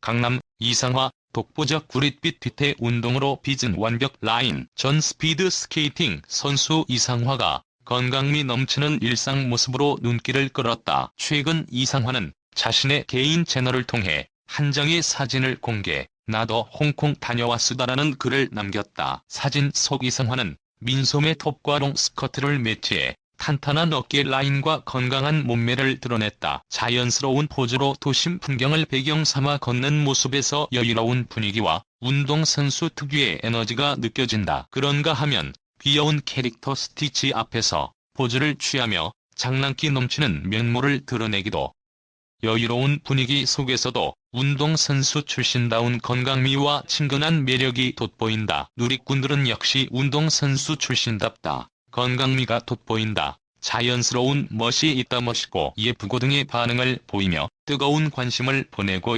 강남, 이상화, 독보적 구릿빛 뒤태 운동으로 빚은 완벽 라인 전 스피드 스케이팅 선수 이상화가 건강미 넘치는 일상 모습으로 눈길을 끌었다. 최근 이상화는 자신의 개인 채널을 통해 한 장의 사진을 공개, 나도 홍콩 다녀왔수다라는 글을 남겼다. 사진 속 이상화는 민소매 톱과 롱 스커트를 매치해 탄탄한 어깨 라인과 건강한 몸매를 드러냈다. 자연스러운 포즈로 도심 풍경을 배경 삼아 걷는 모습에서 여유로운 분위기와 운동선수 특유의 에너지가 느껴진다. 그런가 하면 귀여운 캐릭터 스티치 앞에서 포즈를 취하며 장난기 넘치는 면모를 드러내기도 여유로운 분위기 속에서도 운동선수 출신다운 건강미와 친근한 매력이 돋보인다. 누리꾼들은 역시 운동선수 출신답다. 건강미가 돋보인다. 자연스러운 멋이 있다 멋있고 예쁘고 등의 반응을 보이며 뜨거운 관심을 보내고